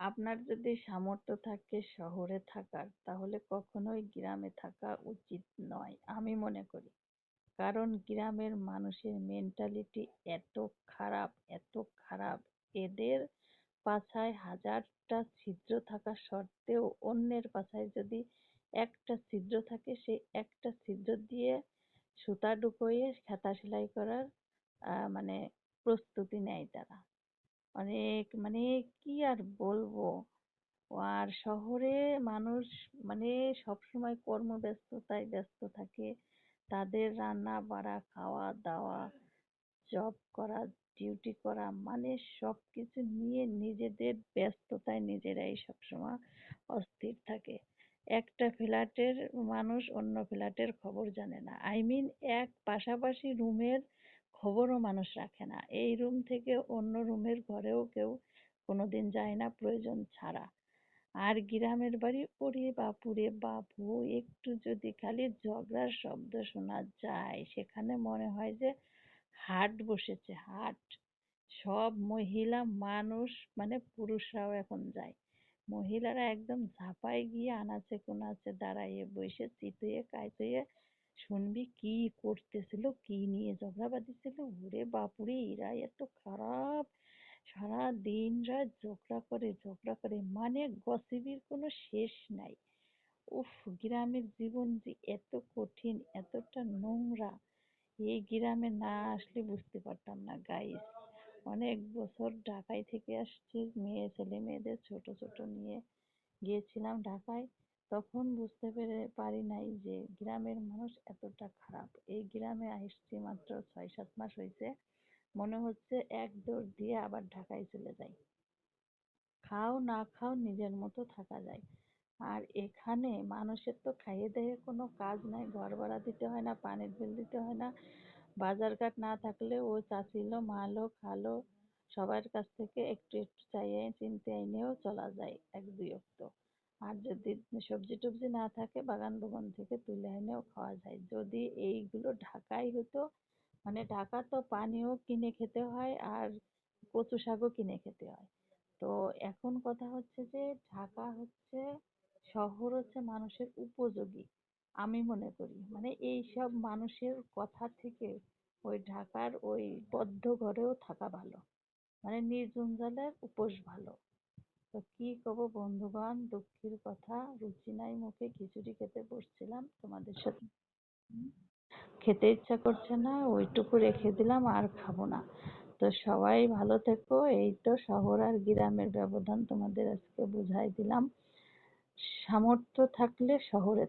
আপনার যদি সামর্থ্য থাকে শহরে থাকার, তাহলে কখনোই গ্রামে থাকা উচিত নয়, আমি মনে করি। কারণ গ্রামের মানুষের মেন্টালিটি এত খারাপ এত খারাপ। এদের পাছায় হাজারটা ছিদ্র থাকা সত্ত্বেও অন্যের পাছায় যদি একটা ছিদ্র থাকে সেই একটা ছিদ্র দিয়ে সুতা ঢুকোইয়ে খাতা সেলাই করার মানে প্রস্তুতি নেয় তারা। অনেক মানে কি আর বলব? আর শহরে মানুষ মানে সবসময় কর্মব্যস্ততায় ব্যস্ত থাকে। তাদের রান্না বাড়া, খাওয়া দাওয়া জব করা ডিউটি করা মানে সব কিছু নিয়ে নিজেদের ব্যস্ততায় নিজেরাই সবসময় অস্থির থাকে। একটা ফ্ল্যাটের মানুষ অন্য ফ্ল্যাটের খবর জানে না। আই মিন এক পাশাপাশি রুমের খবরও মানুষ রাখে না। এই রুম থেকে অন্য রুমের ঘরেও কেউ কোনোদিন যায় না প্রয়োজন ছাড়া। আর গ্রামের বাড়ি, ওরে বাপুরে বাপু একটু যদি খালি ঝগড়ার শব্দ শোনা যায়, সেখানে মনে হয় যে হাট বসেছে, হাট। সব মহিলা মানুষ মানে পুরুষরাও এখন যায়। মহিলারা একদম ঝাঁপায় গিয়ে আনাচে কোনাচে দাঁড়াইয়ে বসে চিতুয়ে কাইতুয়ে শুনবি কি করতেছিল, কি নিয়ে ঝগড়া বাঁধিছিল? ওরে বাপুরে এরা এত খারাপ। সারা দিন রাত ঝগড়া করে ঝগড়া করে মানে গসিবির কোনো শেষ নাই। উফ, গ্রামের জীবন যে এত কঠিন, এতটা নোংরা, এই গ্রামে না আসলে বুঝতে পারতাম না গাইস অনেক বছর ঢাকায় থেকে আসছি, মেয়ে, ছেলে, মেয়েদের ছোট ছোট নিয়ে গিয়েছিলাম ঢাকায়। তখন বুঝতে পেরে পারি নাই যে গ্রামের মানুষ এতটা খারাপ। এই গ্রামে আসছি মাত্র ছয় সাত মাস হয়েছে মনে হচ্ছে এক দৌড় দিয়ে আবার ঢাকায় চলে যাই। খাও না খাও নিজের মতো থাকা যায়। আর এখানে মানুষের তো খাইয়ে দেয়ে কোনো কাজ নাই। ঘর ভাড়া দিতে হয় না, পানির বিল দিতে হয় না। বাজারঘাট না থাকলে ও চাচিলো, মালো, খালো, সবার কাছ থেকে একটু একটু চাইয়ে চিনতে এনেও চলা যায় এক দুই অক্ত। আর যদি সবজি টবজি না থাকে, বাগান বাগান থেকে তুলে এনেও খাওয়া যায়। যদি এইগুলো ঢাকায় হতো মানে ঢাকা তো পানিও কিনে খেতে হয় আর কচু শাকও কিনে খেতে হয়। তো এখন কথা হচ্ছে যে, ঢাকা হচ্ছে, শহর হচ্ছে মানুষের উপযোগী, আমি মনে করি। মানে এই সব মানুষের কথা থেকে ওই ঢাকার ওই বদ্ধ ঘরেও থাকা ভালো। মানে নির্জঞ্জালের উপোস ভালো। তো কি কব বন্ধুগণ? দুঃখের কথা, রুচি নাই মুখে, খিচুড়ি খেতে বসছিলাম। তোমাদের সাথে খেতে ইচ্ছা করছে না, ওইটুকু রেখে দিলাম, আর খাব না। তো সবাই ভালো থেকো। এই তো শহর আর গ্রামের ব্যবধান তোমাদের আজকে বুঝাই দিলাম। সামর্থ্য থাকলে শহরে